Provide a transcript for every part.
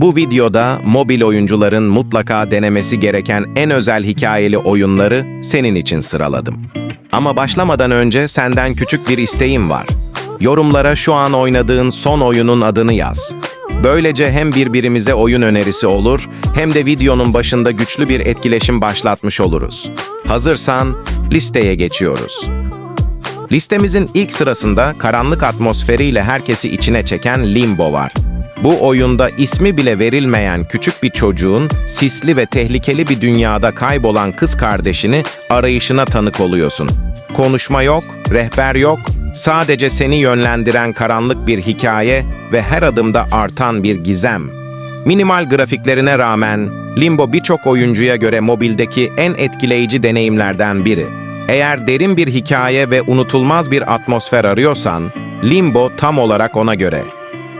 Bu videoda mobil oyuncuların mutlaka denemesi gereken en özel hikayeli oyunları senin için sıraladım. Ama başlamadan önce senden küçük bir isteğim var. Yorumlara şu an oynadığın son oyunun adını yaz. Böylece hem birbirimize oyun önerisi olur, hem de videonun başında güçlü bir etkileşim başlatmış oluruz. Hazırsan listeye geçiyoruz. Listemizin ilk sırasında karanlık atmosferiyle herkesi içine çeken Limbo var. Bu oyunda ismi bile verilmeyen küçük bir çocuğun sisli ve tehlikeli bir dünyada kaybolan kız kardeşini arayışına tanık oluyorsun. Konuşma yok, rehber yok, sadece seni yönlendiren karanlık bir hikaye ve her adımda artan bir gizem. Minimal grafiklerine rağmen Limbo birçok oyuncuya göre mobildeki en etkileyici deneyimlerden biri. Eğer derin bir hikaye ve unutulmaz bir atmosfer arıyorsan, Limbo tam olarak ona göre.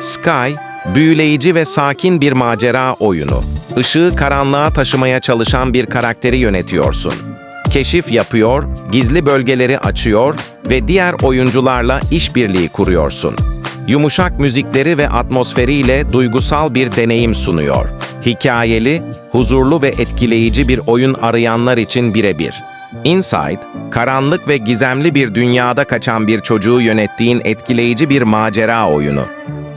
Sky, büyüleyici ve sakin bir macera oyunu. Işığı karanlığa taşımaya çalışan bir karakteri yönetiyorsun. Keşif yapıyor, gizli bölgeleri açıyor ve diğer oyuncularla işbirliği kuruyorsun. Yumuşak müzikleri ve atmosferiyle duygusal bir deneyim sunuyor. Hikayeli, huzurlu ve etkileyici bir oyun arayanlar için birebir. Inside, karanlık ve gizemli bir dünyada kaçan bir çocuğu yönettiğin etkileyici bir macera oyunu.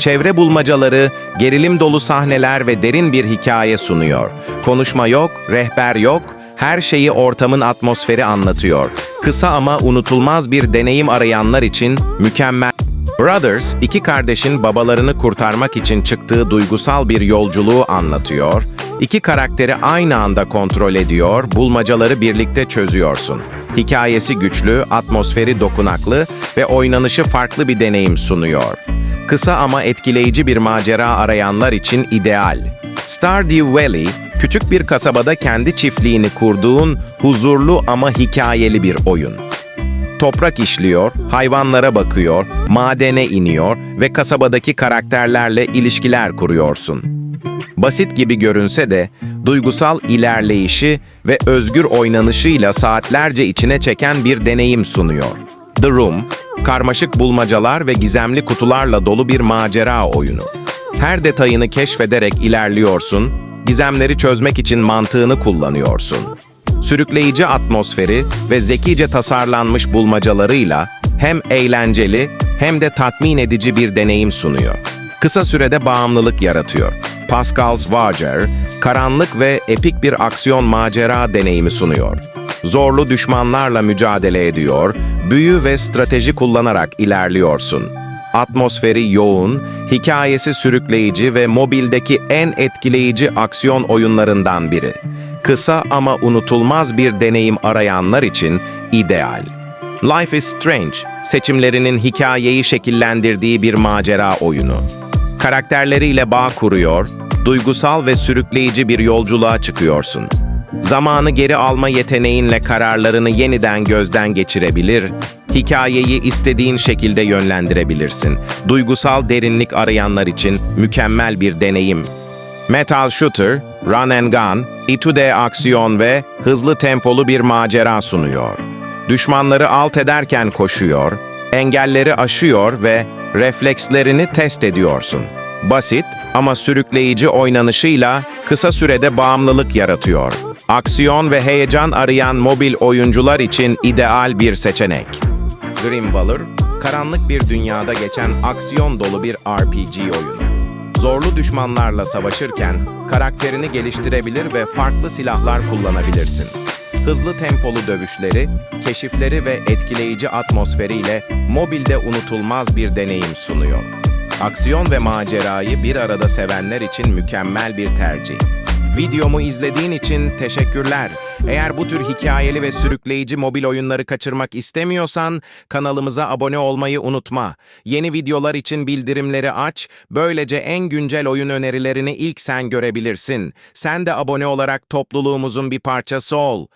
Çevre bulmacaları, gerilim dolu sahneler ve derin bir hikaye sunuyor. Konuşma yok, rehber yok, her şeyi ortamın atmosferi anlatıyor. Kısa ama unutulmaz bir deneyim arayanlar için mükemmel. Brothers, iki kardeşin babalarını kurtarmak için çıktığı duygusal bir yolculuğu anlatıyor. İki karakteri aynı anda kontrol ediyor, bulmacaları birlikte çözüyorsun. Hikayesi güçlü, atmosferi dokunaklı ve oynanışı farklı bir deneyim sunuyor. Kısa ama etkileyici bir macera arayanlar için ideal. Stardew Valley, küçük bir kasabada kendi çiftliğini kurduğun huzurlu ama hikayeli bir oyun. Toprak işliyor, hayvanlara bakıyor, madene iniyor ve kasabadaki karakterlerle ilişkiler kuruyorsun. Basit gibi görünse de duygusal ilerleyişi ve özgür oynanışıyla saatlerce içine çeken bir deneyim sunuyor. The Room, karmaşık bulmacalar ve gizemli kutularla dolu bir macera oyunu. Her detayını keşfederek ilerliyorsun, gizemleri çözmek için mantığını kullanıyorsun. Sürükleyici atmosferi ve zekice tasarlanmış bulmacalarıyla hem eğlenceli hem de tatmin edici bir deneyim sunuyor. Kısa sürede bağımlılık yaratıyor. Pascal's Wager, karanlık ve epik bir aksiyon macera deneyimi sunuyor. Zorlu düşmanlarla mücadele ediyor, büyü ve strateji kullanarak ilerliyorsun. Atmosferi yoğun, hikayesi sürükleyici ve mobildeki en etkileyici aksiyon oyunlarından biri. Kısa ama unutulmaz bir deneyim arayanlar için ideal. Life is Strange, seçimlerinin hikayeyi şekillendirdiği bir macera oyunu. Karakterleriyle bağ kuruyor, duygusal ve sürükleyici bir yolculuğa çıkıyorsun. Zamanı geri alma yeteneğinle kararlarını yeniden gözden geçirebilir, hikayeyi istediğin şekilde yönlendirebilirsin. Duygusal derinlik arayanlar için mükemmel bir deneyim. Metal Shooter, Run and Gun, 2D aksiyon ve hızlı tempolu bir macera sunuyor. Düşmanları alt ederken koşuyor, engelleri aşıyor ve reflekslerini test ediyorsun. Basit ama sürükleyici oynanışıyla kısa sürede bağımlılık yaratıyor. Aksiyon ve heyecan arayan mobil oyuncular için ideal bir seçenek. Grimvalor, karanlık bir dünyada geçen aksiyon dolu bir RPG oyunu. Zorlu düşmanlarla savaşırken karakterini geliştirebilir ve farklı silahlar kullanabilirsin. Hızlı tempolu dövüşleri, keşifleri ve etkileyici atmosferiyle mobilde unutulmaz bir deneyim sunuyor. Aksiyon ve macerayı bir arada sevenler için mükemmel bir tercih. Videomu izlediğin için teşekkürler. Eğer bu tür hikayeli ve sürükleyici mobil oyunları kaçırmak istemiyorsan kanalımıza abone olmayı unutma. Yeni videolar için bildirimleri aç, böylece en güncel oyun önerilerini ilk sen görebilirsin. Sen de abone olarak topluluğumuzun bir parçası ol.